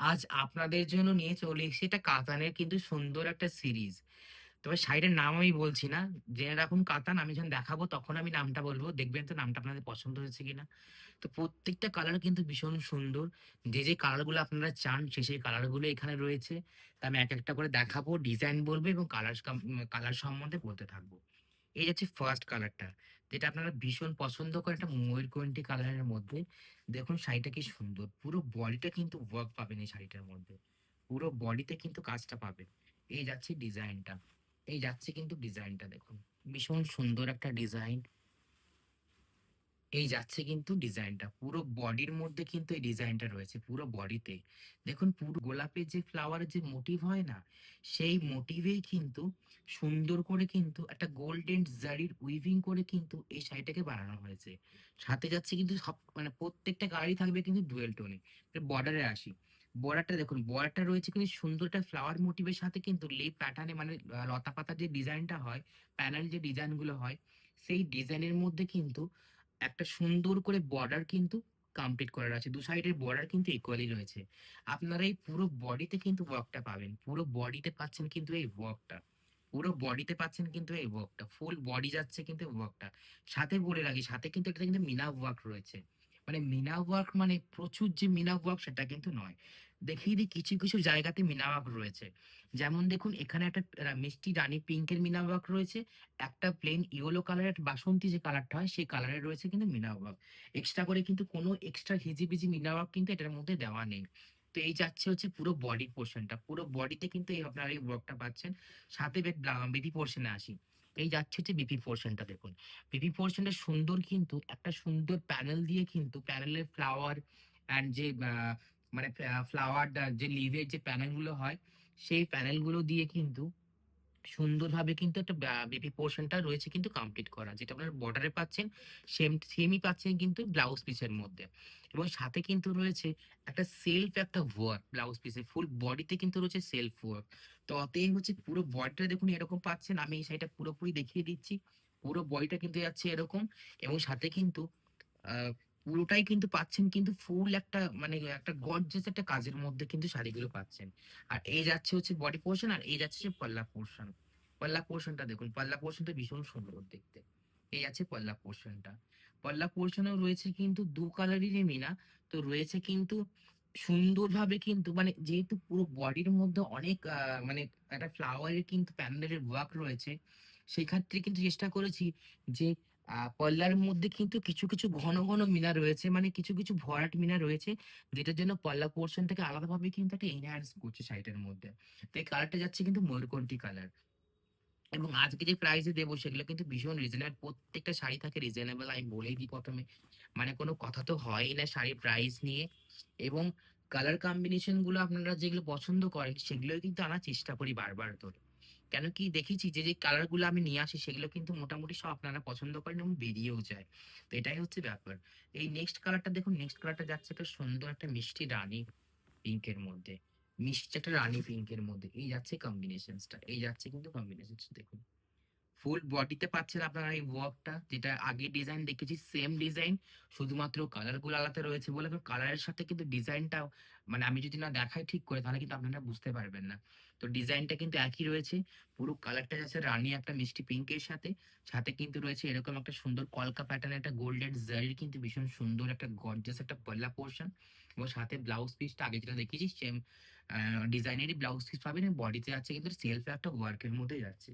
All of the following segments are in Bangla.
আজ আপনাদের জন্য নিয়ে চলে এসেছি এটা কাতানের কিন্তু সুন্দর একটা সিরিজ। তবে শাড়িটার নাম আমি বলছি না। জেনে রাখুন কাতান। আমি যখন দেখাবো তখন আমি নামটা বলব দেখবেন তো নামটা আপনাদের পছন্দ হয়েছে কিনা। তো প্রত্যেকটা কালার কিন্তু ভীষণ সুন্দর। যে, যে কালারগুলো আপনারা চান সে, সেই কালারগুলো এখানে রয়েছে। তা আমি এক একটা করে দেখাবো, ডিজাইন বলব এবং কালার কালার সম্বন্ধে বলতে থাকব। এই হচ্ছে ফার্স্ট কালারটা। যেটা আপনারা ভীষণ পছন্দ করেন একটা ময়ূরকন্ঠী কালারের মধ্যে। দেখুন শাড়িটা কি সুন্দর। পুরো বডিটা কিন্তু ওয়ার্ক পাবেন এই শাড়িটার মধ্যে। পুরো বডিতে কিন্তু কাজটা পাবে এই যাচ্ছে ডিজাইনটা। এই যাচ্ছে কিন্তু ডিজাইনটা দেখুন। ভীষণ সুন্দর একটা ডিজাইন। এই যাচ্ছে কিন্তু ডিজাইনটা। পুরো বডির মধ্যে কিন্তু এই ডিজাইনটা রয়েছে, পুরো বডিতে। দেখুন পুরো গোলাপের যে ফ্লাওয়ারের যে মোটিভ হয় না? সেই মোটিভেই কিন্তু সুন্দর করে কিন্তু একটা গোল্ডেন জারির উইভিং করে কিন্তু এই শাড়িটাকে বানানো হয়েছে। সাথে যাচ্ছে কিন্তু সব মানে প্রত্যেকটা গাড়ি থাকবে কিন্তু ডুয়াল টোনে। বর্ডারে আসি। বর্ডারটা দেখুন, বর্ডারটা রয়েছে কিন্তু সুন্দর একটা ফ্লাওয়ার মোটিভের সাথে কিন্তু লিফ প্যাটার্নে মানে লতা পাতার যে ডিজাইনটা হয়, প্যানেল যে ডিজাইনগুলো হয়, সেই ডিজাইনের মধ্যে কিন্তু একটা সুন্দর করে বর্ডার কিন্তু কমপ্লিট করা আছে। দু সাইডের বর্ডার কিন্তু ইকুয়ালি রয়েছে। আপনারা এই পুরো বডিতে কিন্তু ওয়ার্কটা পাবেন। পুরো বডিতে পাচ্ছেন কিন্তু এই ওয়ার্কটা। পুরো বডিতে পাচ্ছেন কিন্তু এই ওয়ার্কটা। ফুল বডি যাচ্ছে কিন্তু ওয়ার্কটা। সাথে বলে রাখি, সাথে কিন্তু এটাতে কিন্তু মিনা ওয়ার্ক রয়েছে। মানে মিনা ওয়ার্ক মানে প্রচুর যে মিনা ওয়ার্ক সেটা কিন্তু নয়। দেখিয়ে দিই কিছু, কিছু জায়গাতে মিনা ওয়ার্ক রয়েছে। যেমন দেখুন এখানে একটা মিষ্টি রানী পিঙ্কের মিনা ওয়ার্ক রয়েছে। একটা প্লেন ইয়েলো কালারের বাসন্তী যে কালারটা হয় সেই কালারের রয়েছে কিন্তু মিনা ওয়ার্ক। এক্সট্রা করে কিন্তু কোনো এক্সট্রা হিজিবিজি মিনা ওয়ার্ক কিন্তু এটার মধ্যে দেওয়া নেই। তো এই যাচ্ছে হচ্ছে পুরো বডি পোর্শনটা পুরো বডিতে কিন্তু এই আপনারা এই ওয়ার্কটা পাচ্ছেন। সাথে বিপি পোরশন আসি। এই যাচ্ছে হচ্ছে বিপি পোরশনটা দেখুন। বিপি পোরশনটা সুন্দর কিন্তু একটা সুন্দর প্যানেল দিয়ে কিন্তু প্যানেলের ফ্লাওয়ার অ্যান্ড যে মানে ফ্লাওয়ার যে লিভের যে প্যানেলগুলো হয়, সেই প্যানেলগুলো দিয়ে কিন্তু সুন্দরভাবে কিন্তু একটা ব্যা বিপি পোরশনটা রয়েছে কিন্তু কমপ্লিট করা। যেটা আপনারা বর্ডারে পাচ্ছেন, সেম সেমই পাচ্ছেন কিন্তু ব্লাউজ পিসের মধ্যে। এবং সাথে কিন্তু রয়েছে একটা সেলফ একটা ওয়ার্ক ব্লাউজ পিসে। ফুল বডিতে কিন্তু রয়েছে সেলফ ওয়ার্ক। তো অতএব হচ্ছে পুরো বডিটা দেখুন এরকম পাচ্ছেন। আমি এই শাড়িটা পুরোপুরি দেখিয়ে দিচ্ছি। পুরো বডিটা কিন্তু যাচ্ছে এরকম এবং সাথে কিন্তু পুরোটাই কিন্তু পাচ্ছেন কিন্তু ফুল একটা মানে একটা গর্জিয়াস একটা কাজের মধ্যে কিন্তু শাড়িগুলো পাচ্ছেন। আর এই যাচ্ছে হচ্ছে বডি পোর্শন আর এই যাচ্ছে হচ্ছে পাল্লা পোর্শন পাল্লা পোরশনটা দেখুন। পাল্লা পোরশনটা ভীষণ সুন্দর দেখতে। এই আছে পাল্লা পোর্শনটা পাল্লা পোরশনেও রয়েছে কিন্তু ২ কালারেরই মিনা। তো রয়েছে কিন্তু সুন্দরভাবে কিন্তু মানে যেহেতু পুরো বডির মধ্যে অনেক মানে একটা ফ্লাওয়ারের কিন্তু প্যান্ডেলের ওয়ার্ক রয়েছে। সেক্ষেত্রে কিন্তু চেষ্টা করেছি যে পাল্লার মধ্যে কিন্তু কিছু, কিছু ঘন, ঘন মিনা রয়েছে। মানে কিছু, কিছু ভরাট মিনা রয়েছে। যেটার জন্য পল্লা পোর্শন থেকে আলাদাভাবে কিন্তু একটা এনহান্স করছে শাড়িটার মধ্যে। তো এই কালারটা যাচ্ছে কিন্তু ময়ূরকন্ঠী কালার। এবং আজকে যে প্রাইস দেবো সেগুলো কিন্তু ভীষণ রিজনেবল প্রত্যেকটা শাড়ি থাকে রিজনেবল আমি বলেই দিই প্রথমে মানে কোনো কথা তো হয়ই না শাড়ির প্রাইস নিয়ে। এবং কালার কম্বিনেশনগুলো আপনারা যেগুলো পছন্দ করেন সেগুলোই কিন্তু আনার চেষ্টা করি বারবার করে। কেন কি দেখেছি যে, যে কালারগুলো আমি নিয়ে আসি সেগুলো কিন্তু মোটামুটি সব আপনারা পছন্দ করেন এবং বেরিয়েও যায়। তো এটাই হচ্ছে ব্যাপার। এই নেক্সট কালারটা দেখুন, নেক্সট কালারটা যাচ্ছে একটা সুন্দর একটা মিষ্টি রানী পিঙ্কের মধ্যে। মিষ্টি একটা রানী পিঙ্কের মধ্যে। এই যাচ্ছে কম্বিনেশনসটা এই যাচ্ছে কিন্তু কম্বিনেশনস দেখুন। ফুল বডিতে পাচ্ছেন আপনারা এই ওয়ার্কটা যেটা আগে ডিজাইন দেখেছি সেম ডিজাইন। শুধুমাত্র কালারগুলো আলাদা রয়েছে বলে কালারের সাথে কিন্তু ডিজাইনটাও মানে আমি যদি না দেখাই ঠিক করে, তাহলে কিন্তু আপনারা বুঝতে পারবেন না। তো ডিজাইনটা কিন্তু একই রয়েছে। পুরো কালারটা যাচ্ছে রানী, একটা মিষ্টি পিঙ্কের সাথে। সাথে কিন্তু রয়েছে এরকম একটা সুন্দর কলকা প্যাটার্ন একটা গোল্ডেন জারির কিন্তু ভীষণ সুন্দর, একটা গর্জিয়াস একটা পাল্লা পোর্শন এবং সাথে ব্লাউজ পিসটা আগে যেটা দেখিয়েছি সেম ডিজাইনেরই ব্লাউজ পিস পাবেন বডিতে যাচ্ছে কিন্তু সেলফ একটা ওয়ার্কের মধ্যে যাচ্ছে।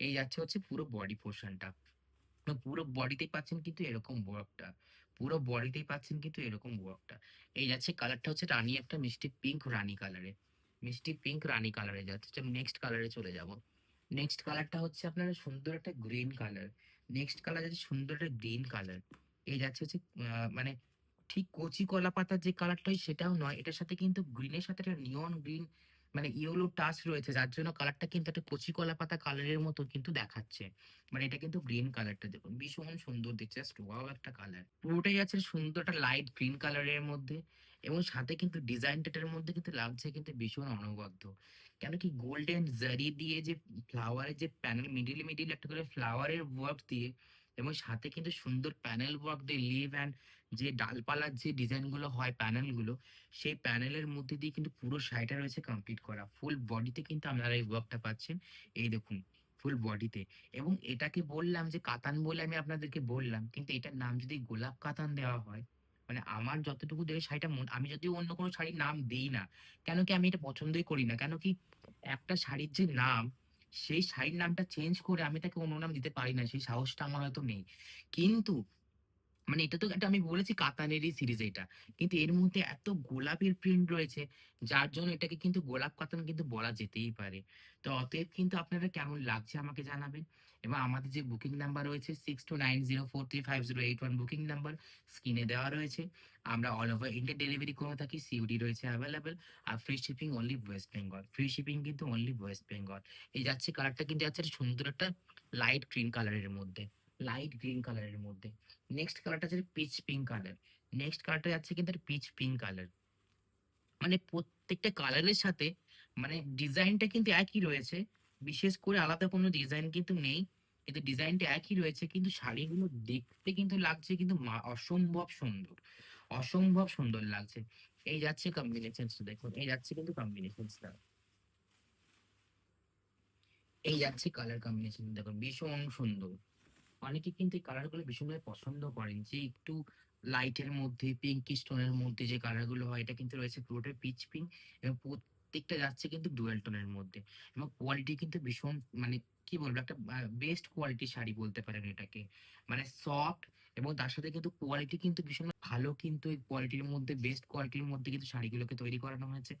এই যাচ্ছে হচ্ছে পুরো বডি পোরশনটা। পুরো বডিতেই পাচ্ছেন কিন্তু এরকম ওয়ার্কটা। পুরো বডিতেই পাচ্ছেন কিন্তু এরকম ওয়ার্কটা। এই যাচ্ছে কালারটা হচ্ছে রানী, একটা মিষ্টি পিঙ্ক রানী কালারে। মিষ্টি পিঙ্ক রানী কালারে যাচ্ছে। নেক্সট কালারে চলে যাব। নেক্সট কালারটা হচ্ছে আপনার সুন্দর একটা গ্রিন কালার। নেক্সট কালার যাচ্ছে সুন্দর একটা গ্রিন কালার। এই যাচ্ছে হচ্ছে মানে ঠিক কচি কলা পাতার যে কালারটা হয় সেটাও নয়। এটার সাথে কিন্তু গ্রিনের সাথে একটা নিয়ন গ্রিন মানে ইয়েলো টাচ রয়েছে, যার জন্য কালারটা কিন্তু একটা কচি কলা পাতা কালারের মতো কিন্তু দেখাচ্ছে। মানে এটা কিন্তু গ্রিন কালারটা দেখুন। ভীষণ সুন্দর দেখতে জাস্ট ওয়াও একটা কালার। পুরোটাই আছে সুন্দর একটা লাইট গ্রিন কালারের মধ্যে এবং সাথে কিন্তু ডিজাইনটা এটার মধ্যে কিন্তু লাগছে কিন্তু ভীষণ অনবদ্য। কেন কি গোল্ডেন জারি দিয়ে যে ফ্লাওয়ারের যে প্যানেল মিডিল মিডিল একটা করে ফ্লাওয়ারের ওয়ার্ক দিয়ে এবং সাথে কিন্তু সুন্দর প্যানেল ওয়ার্ক দিয়ে লিভ অ্যান্ড যে ডালপালার যে ডিজাইনগুলো হয় প্যানেলগুলো সেই প্যানেলের মধ্যে দিয়ে কিন্তু পুরো শাড়িটা রয়েছে কমপ্লিট করা। ফুল বডিতে কিন্তু আপনারা এই ওয়ার্কটা পাচ্ছেন। এই দেখুন ফুল বডিতে এবং এটাকে বললাম যে কাতান বলে আমি আপনাদেরকে বললাম, কিন্তু এটার নাম যদি গোলাপ কাতান দেওয়া হয় মানে আমার যতটুকু দেখে শাড়িটা মন- আমি যদি অন্য কোনো শাড়ির নাম দিই না, কেন কি আমি এটা পছন্দই করি না? কেন কি একটা শাড়ির যে নাম সেই সাইড নামটা চেঞ্জ করে আমি তাকে অন্য নাম দিতে পারি না, সেই সাহসটা আমার হয়তো নেই। কিন্তু মানে এটা তো একটা আমি বলেছি কাতানেরই সিরিজ এটা। কিন্তু এর মধ্যে এত গোলাপের প্রিন্ট রয়েছে, যার জন্য এটাকে কিন্তু গোলাপ কাতান কিন্তু বলা যেতেই পারে। তো অতএব কিন্তু আপনারা কেমন লাগছে আমাকে জানাবেন। এবং আমাদের যে বুকিং নাম্বার রয়েছে six two nine zero four three five zero eight one booking number স্ক্রিনে দেওয়া রয়েছে। আমরা অল ওভার ইন্ডিয়া ডেলিভারি করে থাকি সিউডি রয়েছে অ্যাভেলেবেল আর free shipping only West Bengal free shipping কিন্তু অনলি ওয়েস্ট বেঙ্গল এই যাচ্ছে কালারটা কিন্তু যাচ্ছে সুন্দর একটা লাইট গ্রিন কালারের মধ্যে। লাইট গ্রিন কালারের মধ্যে। নেক্সট কালারটা হচ্ছে পিচ পিঙ্ক কালার নেক্সট কালারটা যাচ্ছে কিন্তু পিচ পিঙ্ক কালার মানে প্রত্যেকটা কালারের সাথে মানে ডিজাইনটা কিন্তু একই রয়েছে। বিশেষ করে আলাদা কোনো ডিজাইন কিন্তু নেই। কিন্তু ডিজাইনটা একই রয়েছে, কিন্তু শাড়িগুলো দেখতে কিন্তু লাগছে, কিন্তু অসম্ভব সুন্দর। অসম্ভব সুন্দর লাগছে। এই যাচ্ছে কম্বিনেশনস দেখুন, এই যাচ্ছে কিন্তু কম্বিনেশনসটা এই যাচ্ছে কালার কম্বিনেশন দেখুন, ভীষণ সুন্দর। অনেকে কিন্তু এই কালারগুলো ভীষণভাবে পছন্দ করেন, যে একটু লাইটের মধ্যে পিঙ্কি স্টোনের মধ্যে যে কালারগুলো হয়, এটা কিন্তু রয়েছে পুরোটাই পিচ পিঙ্ক এবং প্রত্যেকটা যাচ্ছে কিন্তু ডুয়েল টোনের মধ্যে। এবং কোয়ালিটি কিন্তু ভীষণ মানে কি বলব? একটা বেস্ট কোয়ালিটি শাড়ি বলতে পারেন এটাকে। মানে সফট এবং তার সাথে কিন্তু কোয়ালিটি কিন্তু ভীষণ ভালো কিন্তু এই কোয়ালিটির মধ্যে বেস্ট কোয়ালিটির মধ্যে কিন্তু শাড়িগুলোকে তৈরি করানো হয়েছে।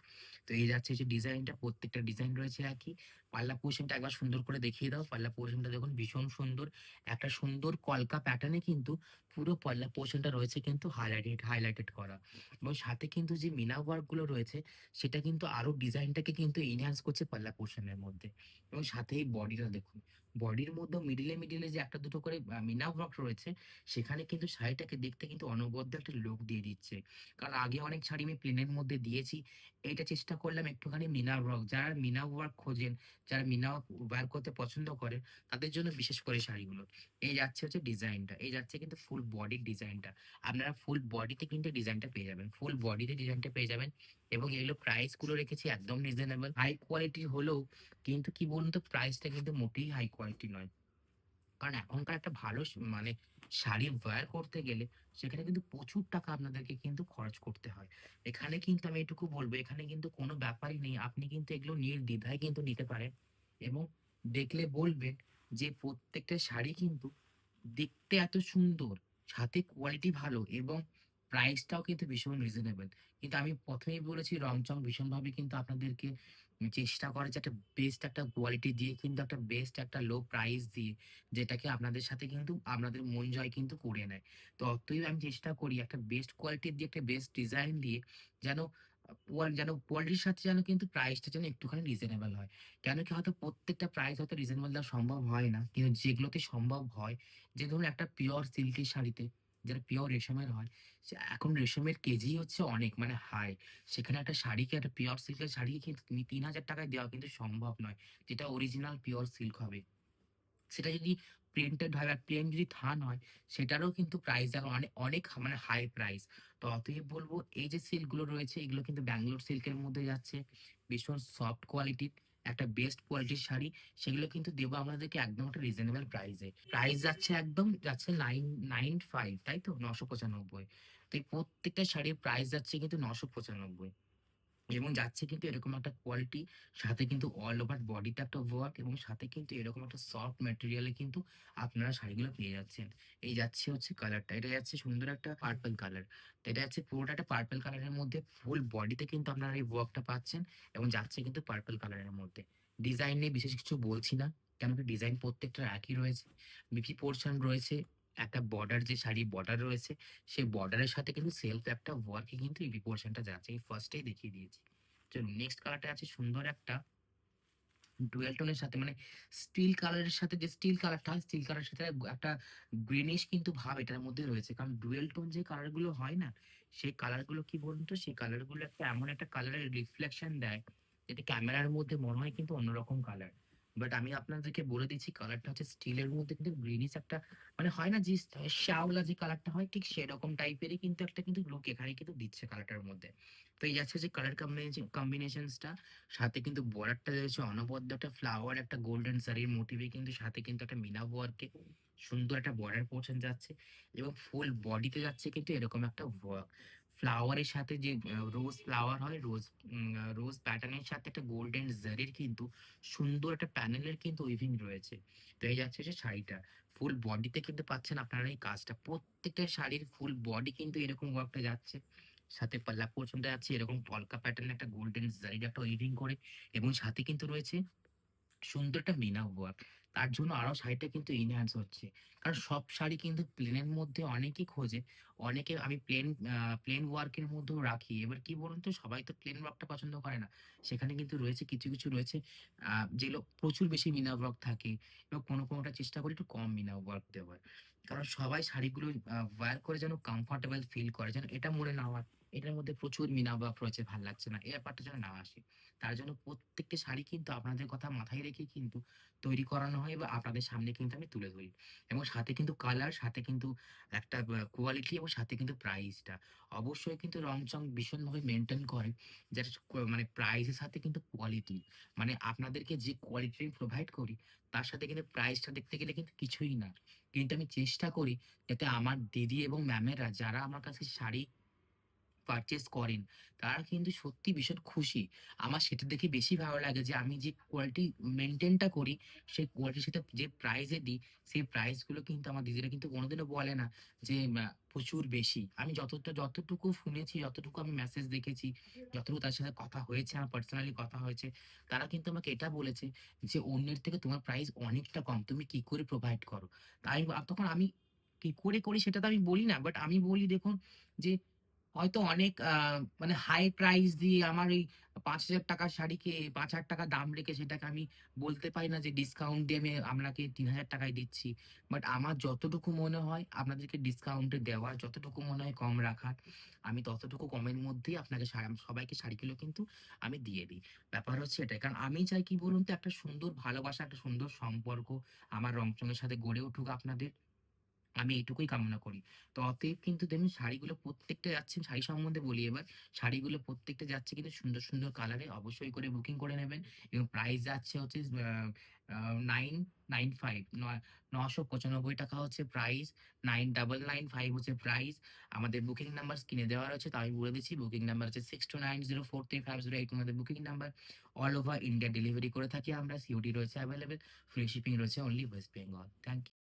তো এই যাচ্ছে যে ডিজাইনটা প্রত্যেকটা ডিজাইন রয়েছে একই। পাল্লা পোর্শনটা একবার সুন্দর করে দেখিয়ে দাও। পাল্লা পোর্শনটা দেখুন ভীষণ সুন্দর। একটা সুন্দর কলকা প্যাটার্নে কিন্তু পুরো পাল্লা পোর্শনটা রয়েছে কিন্তু হাইলাইটেড হাইলাইটেড করা। এবং সাথে কিন্তু যে মিনা ওয়ার্কগুলো রয়েছে, সেটা কিন্তু আরও ডিজাইনটাকে কিন্তু এনহ্যান্স করছে পাল্লা পোর্শনের মধ্যে। এবং সাথে এই বডিটা দেখুন বডির মধ্যে মিডিলে মিডিলে যে একটা দুটো করে মিনা ওয়ার্ক রয়েছে, সেখানে কিন্তু শাড়িটাকে দেখতে কিন্তু অনবদ্য একটা লোক দিয়ে দিচ্ছে। কারণ আগে অনেক শাড়ি আমি প্লেনের মধ্যে দিয়েছি, এইটা চেষ্টা করলাম একটুখানি মিনা ওয়ার্ক যারা মিনা ওয়ার্ক খোঁজেন যারা মিনা ওয়ার্ক করতে পছন্দ করে, তাদের জন্য বিশেষ করে শাড়িগুলো। এই যাচ্ছে হচ্ছে ডিজাইনটা এই যাচ্ছে কিন্তু ফুল বডির ডিজাইনটা আপনারা ফুল বডিতে কিন্তু ডিজাইনটা পেয়ে যাবেন। ফুল বডিতে ডিজাইনটা পেয়ে যাবেন এবং এগুলো প্রাইসগুলো রেখেছি একদম রিজনেবল হাই কোয়ালিটি হলেও কিন্তু কি বলুন তো প্রাইসটা কিন্তু মোটেই হাই কোয়ালিটি নয়। কারণ এখনকার একটা ভালো মানে শাড়ি ওয়্যার করতে গেলে সেখানে কিন্তু প্রচুর টাকা আপনাদেরকে কিন্তু খরচ করতে হয়। এখানে কিন্তু আমি এটুকু বলব, এখানে কিন্তু কোনো ব্যাপারই নেই। আপনি কিন্তু এগুলো নির্দ্বিধায় কিন্তু নিতে পারেন এবং দেখলে বলবেন যে প্রত্যেকটা শাড়ি কিন্তু দেখতে এত সুন্দর, সাথে কোয়ালিটি ভালো এবং প্রাইসটাও কিন্তু ভীষণ রিজনেবল কিন্তু আমি প্রথমেই বলেছি রংচং ভীষণভাবে কিন্তু আপনাদেরকে চেষ্টা করে যে একটা বেস্ট একটা কোয়ালিটি দিয়ে কিন্তু একটা বেস্ট একটা লো প্রাইস দিয়ে যেটাকে আপনাদের সাথে কিন্তু আপনাদের মন জয় কিন্তু করে নেয়। তো অতএব আমি চেষ্টা করি একটা বেস্ট কোয়ালিটির দিয়ে একটা বেস্ট ডিজাইন দিয়ে যেন যেন কোয়ালিটির সাথে যেন কিন্তু প্রাইসটা যেন একটুখানি রিজনেবল হয়। কেন কি হয়তো প্রত্যেকটা প্রাইস হয়তো রিজনেবল দেওয়া সম্ভব হয় না। কিন্তু যেগুলোতে সম্ভব হয়, যে ধরুন একটা পিওর সিল্কের শাড়িতে যেটা পিওর রেশমের হয়, সে এখন রেশমের কেজি হচ্ছে অনেক মানে হাই সেখানে একটা শাড়িকে একটা পিওর সিল্কের শাড়িকে কিন্তু তিন- হাজার টাকায় দেওয়া কিন্তু সম্ভব নয়, যেটা অরিজিনাল পিওর সিল্ক হবে। সেটা যদি প্রিন্টেড হয় বা প্লেন যদি থান হয়, সেটারও কিন্তু প্রাইস এখন অনেক অনেক মানে হাই প্রাইস তো অতএব বলব, এই যে সিল্কগুলো রয়েছে, এগুলো কিন্তু ব্যাঙ্গালোর সিল্কের মধ্যে যাচ্ছে, ভীষণ সফট কোয়ালিটির একটা বেস্ট কোয়ালিটির শাড়ি, সেগুলো কিন্তু দেবো আমাদেরকে একদম একটা রিজনেবল প্রাইসে প্রাইস যাচ্ছে একদম, যাচ্ছে নাইন নাইন ফাইভ তাই তো? নশো পঁচানব্বই। তো এই প্রত্যেকটা শাড়ির প্রাইস যাচ্ছে কিন্তু নশো পঁচানব্বই। এবং যাচ্ছে কিন্তু এরকম একটা কোয়ালিটি সাথে কিন্তু অল ওভার বডিতে একটা ওয়ার্ক এবং সাথে কিন্তু এরকম একটা সফট ম্যাটেরিয়ালে কিন্তু আপনারা শাড়িগুলো পেয়ে যাচ্ছেন। এই যাচ্ছে হচ্ছে কালারটা এটা যাচ্ছে সুন্দর একটা পার্পল কালার তো এটা যাচ্ছে পুরোটা একটা পার্পল কালারের মধ্যে ফুল বডিতে কিন্তু আপনারা এই ওয়ার্কটা পাচ্ছেন এবং যাচ্ছে কিন্তু পার্পল কালারের মধ্যে। ডিজাইন নিয়ে বিশেষ কিছু বলছি না কেন কি ডিজাইন প্রত্যেকটা একই রয়েছে। বিপি পোর্শন রয়েছে। একটা বর্ডার যে শাড়ি বর্ডার রয়েছে, সেই বর্ডারের সাথে কিন্তু সেলফ একটা ওয়ার্কে কিন্তু এই পোর্শনটা যাচ্ছে। এই ফার্স্টেই দেখিয়ে দিয়েছি। চলুন নেক্সট কালারটা আছে সুন্দর একটা ডুয়েল টোনের সাথে মানে স্টিল কালারের সাথে যে স্টিল কালারটা স্টিল কালারের সাথে একটা গ্রিনিশ কিন্তু ভাব এটার মধ্যে রয়েছে। কারণ ডুয়েল টোন যে কালারগুলো হয় না, সেই কালারগুলো কি বলুন তো? সেই কালারগুলো একটা এমন একটা কালারের রিফ্লেকশন দেয়, যেটা ক্যামেরার মধ্যে মনে হয় কিন্তু অন্যরকম কালার বাট আমি আপনাদেরকে বলে দিচ্ছি কালারটা হচ্ছে স্টিলের মধ্যে কিন্তু গ্রিনিশ একটা মানে হয় না যে শ্যাওলা যে কালারটা হয়, ঠিক সেরকম টাইপেরই কিন্তু একটা কিন্তু লুক এখানে কিন্তু দিচ্ছে কালারটার মধ্যে। তো এই যাচ্ছে যে কালার কম্বিনেশন কম্বিনেশনসটা সাথে কিন্তু বর্ডারটা রয়েছে, অনবদ্য একটা ফ্লাওয়ার একটা গোল্ডেন জারির মোটিভে কিন্তু সাথে কিন্তু একটা মিনা ওয়ার্কে সুন্দর একটা বর্ডার পোর্শন যাচ্ছে এবং ফুল বডিতে যাচ্ছে কিন্তু এরকম একটা ওয়ার্ক। ফ্লাওয়ারের সাথে যে রোজ ফ্লাওয়ার হয় রোজ রোজ প্যাটার্নের সাথে একটা গোল্ডেন জারির কিন্তু সুন্দর একটা প্যানেলের কিন্তু উইভিং রয়েছে। তো এই যাচ্ছে যে শাড়িটা। ফুল বডিতে কিন্তু পাচ্ছেন আপনারা এই কাজটা। প্রত্যেকটা শাড়ির ফুল বডি কিন্তু এরকম ওয়ার্কটা যাচ্ছে। সাথে পাল্লা পর্যন্ত যাচ্ছে, এরকম পলকা প্যাটার্নের একটা গোল্ডেন জারির একটা উইভিং করে এবং সাথে কিন্তু রয়েছে সুন্দর একটা মিনা ওয়ার্ক। তার জন্য আরও শাড়িটা কিন্তু এনহ্যান্স হচ্ছে। কারণ সব শাড়ি কিন্তু প্লেনের মধ্যে অনেকেই খোঁজে। অনেকে আমি প্লেন প্লেন ওয়ার্কের মধ্যেও রাখি। এবার কি বলুন তো সবাই তো প্লেন ওয়ার্কটা পছন্দ করে না। সেখানে কিন্তু রয়েছে কিছু, কিছু রয়েছে যেগুলো প্রচুর বেশি মিনা ওয়ার্ক থাকে এবং কোনো, কোনোটা চেষ্টা করি একটু কম মিনা ওয়ার্ক দেওয়ার। কারণ সবাই শাড়িগুলো আ ওয়্যার করে যেন কমফর্টেবল ফিল করে। যেন এটা মনে না হয় এটার মধ্যে প্রচুর মিনা ওয়ার্ক রয়েছে ভালো লাগছে না। এই ব্যাপারটা যেন না আসে। তার জন্য প্রত্যেকটা শাড়ি কিন্তু আপনাদের কথা মাথায় রেখে কিন্তু তৈরি করানো হয় বা আপনাদের সামনে কিন্তু আমি তুলে ধরি। এবং সাথে কিন্তু কালার, সাথে কিন্তু একটা কোয়ালিটি এবং সাথে কিন্তু প্রাইসটা। অবশ্যই কিন্তু রং-চং ভীষণভাবে মেনটেন করে। যেটা মানে প্রাইসের সাথে কিন্তু কোয়ালিটি। মানে আপনাদেরকে যে কোয়ালিটি আমি প্রোভাইড করি, তার সাথে কিন্তু প্রাইসটা দেখতে গেলে কিন্তু কিছুই না। কিন্তু আমি চেষ্টা করি যাতে আমার দিদি এবং ম্যামেরা যারা আমার কাছে শাড়ি পারচেজ করেন, তারা কিন্তু সত্যি ভীষণ খুশি। আমার সেটা দেখে বেশি ভালো লাগে যে আমি যে কোয়ালিটি মেনটেনটা করি, সেই কোয়ালিটির সাথে যে প্রাইস এ দিই, সেই প্রাইসগুলো কিন্তু আমার দিদিরা কিন্তু কোনোদিনও বলে না যে প্রচুর বেশি। আমি যতটা যতটুকু শুনেছি, যতটুকু আমি মেসেজ দেখেছি, যতটুকু তার সাথে কথা হয়েছে, আমার পার্সোনালি কথা হয়েছে, তারা কিন্তু আমাকে এটা বলেছে যে, "অন্যের থেকে তোমার প্রাইস অনেকটা কম। তুমি কি করে প্রোভাইড করো?" তাই তখন আমি কি করে করি সেটা তো আমি বলি না। বাট আমি বলি দেখুন যে হয়তো অনেক মানে হাই প্রাইস দিয়ে আমার ওই ৳৫,০০০ র শাড়িকে ৳৫,০০০ দাম রেখে সেটাকে আমি বলতে পারি না যে ডিসকাউন্ট দিয়ে আমি আপনাকে তিন হাজার টাকায় দিচ্ছি। বাট আমার যতটুকু মনে হয় আপনাদেরকে ডিসকাউন্টে দেওয়ার, যতটুকু মনে হয় কম রাখার, আমি ততটুকু কমের মধ্যেই আপনাকে সবাইকে শাড়িগুলো কিন্তু আমি দিয়ে দিই। ব্যাপার হচ্ছে এটাই। কারণ আমি চাই কি বলুন তো একটা সুন্দর ভালোবাসা, একটা সুন্দর সম্পর্ক আমার রংচঙের সাথে গড়ে উঠুক আপনাদের। আমি এটুকুই কামনা করি। তো অতএব কিন্তু দেখুন শাড়িগুলো প্রত্যেকটা যাচ্ছে শাড়ি সম্বন্ধে বলি এবার। শাড়িগুলো প্রত্যেকটা যাচ্ছে কিন্তু সুন্দর, সুন্দর কালারে অবশ্যই করে বুকিং করে নেবেন এবং প্রাইস যাচ্ছে হচ্ছে আ আ 995 নয় ৳৯৯৫ হচ্ছে প্রাইস, 9995 হচ্ছে প্রাইস। আমাদের বুকিং নাম্বার স্ক্রিনে দেওয়া রয়েছে। তো আমি বলে দিচ্ছি বুকিং নাম্বার হচ্ছে 62904350 আমাদের booking number. All over India delivery করে থাকি আমরা। সিওডি রয়েছে এভেইলেবল। ফ্রি শিপিং রয়েছে only West Bengal. Thank you.